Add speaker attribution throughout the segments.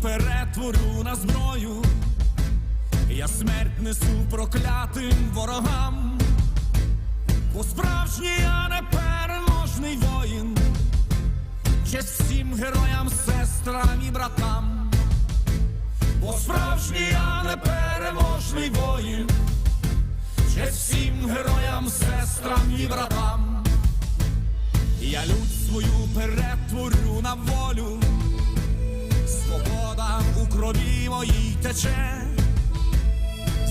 Speaker 1: перетворю на зброю. Я смерть несу проклятим ворогам, бо справжній я непереможний воїн, честь всім героям, сестрам і братам, бо справжній я непереможний воїн, честь всім героям, сестрам і братам. Я лють свою перетворю на волю, тече.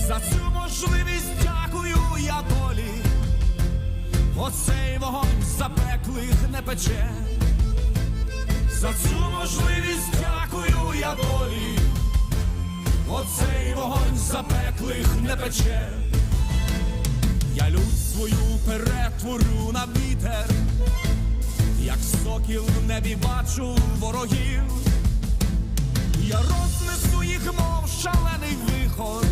Speaker 1: За цю можливість дякую я долі, оцей вогонь запеклих не пече. За цю можливість дякую я долі, оцей вогонь запеклих не пече. Я лють свою перетворю на вітер, як сокіл в небі бачу ворогів. Я рознесу їх, мов шалений вихор.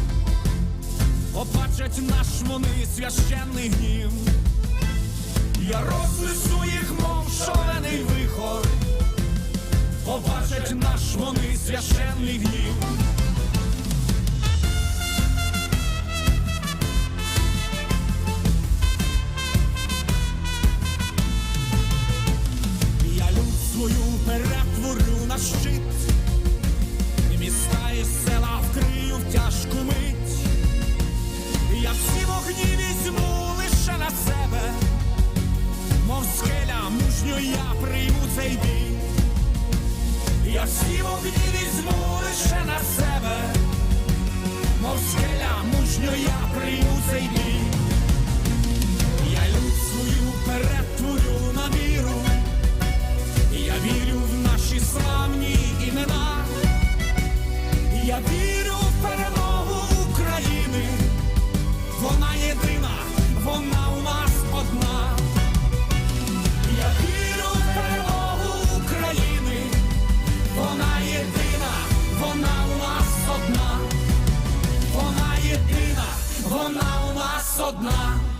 Speaker 1: Побачать наш вони священний гнів. Я рознесу їх, мов шалений вихор. Побачать наш вони священний гнів. Я люд свою перетворю на щит. Я прийму цей бій. Я всі вогні візьму лише на себе, мов скеля мужньо я прийму цей бій. Я люд свою перетворю на віру, я вірю в наші славні імена. Я вірю нас одна.